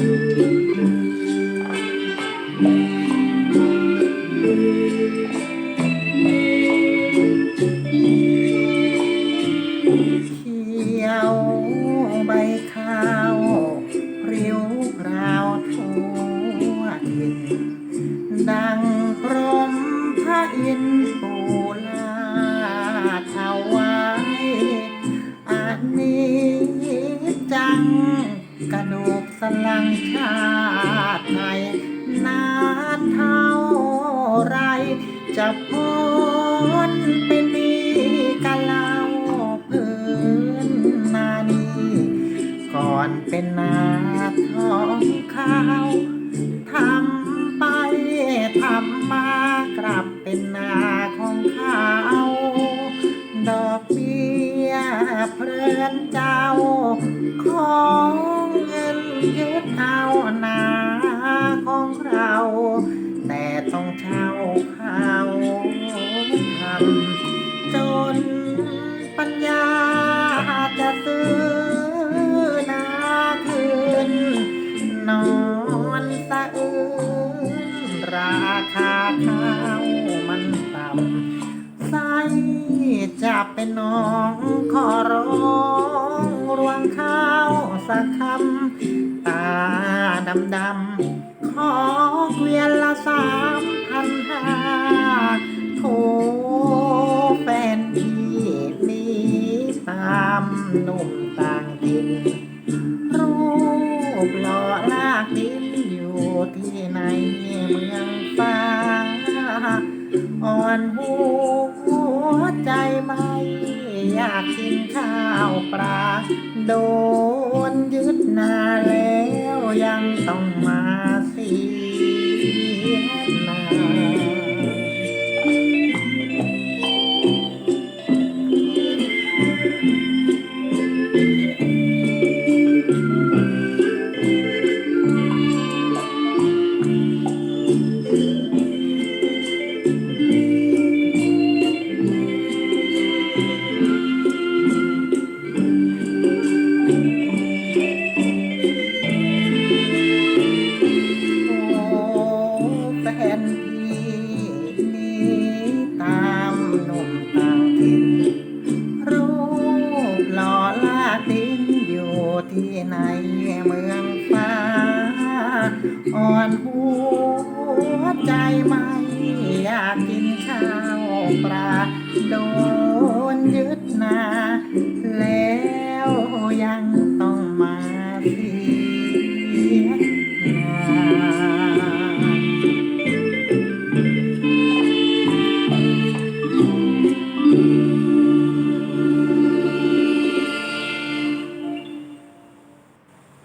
เขียวใบข้าวริ้วราวทั่วถิ่นดังพรหมพระอิน ทร์ปูลาดเอาไว้อันนี้จังกระดูกสลังชาติไทยนานเท่าไร จะพ้นเป็นมีกะเล่าพื้นนานีก่อนเป็นนาทองข้าวทำไปทำมากลับเป็นนาของขาวดอกเบี้ยเพลินเจ้า จนปัญญาจะซื้อนาคืน นอนสะอื้นราคาข้าวมันต่ำใสจะเป็นน้องขอร้องรวงข้าวสักคำตาดำดำๆขอเกวียนละสามพันห้า โทแฟนพี่มีตามหนุ่มต่างถิ่นรูปหล่อลากดินอยู่ที่ในเมืองฟ้า อ่อนหัวใจไม่อยากกินข้าวปลาโดนยึดนา ที่ในเมืองฟ้า อ่อนหัวใจไม่อยากกินข้าวปลาโดนยึดนา แล้วยังต้องมาเสียนา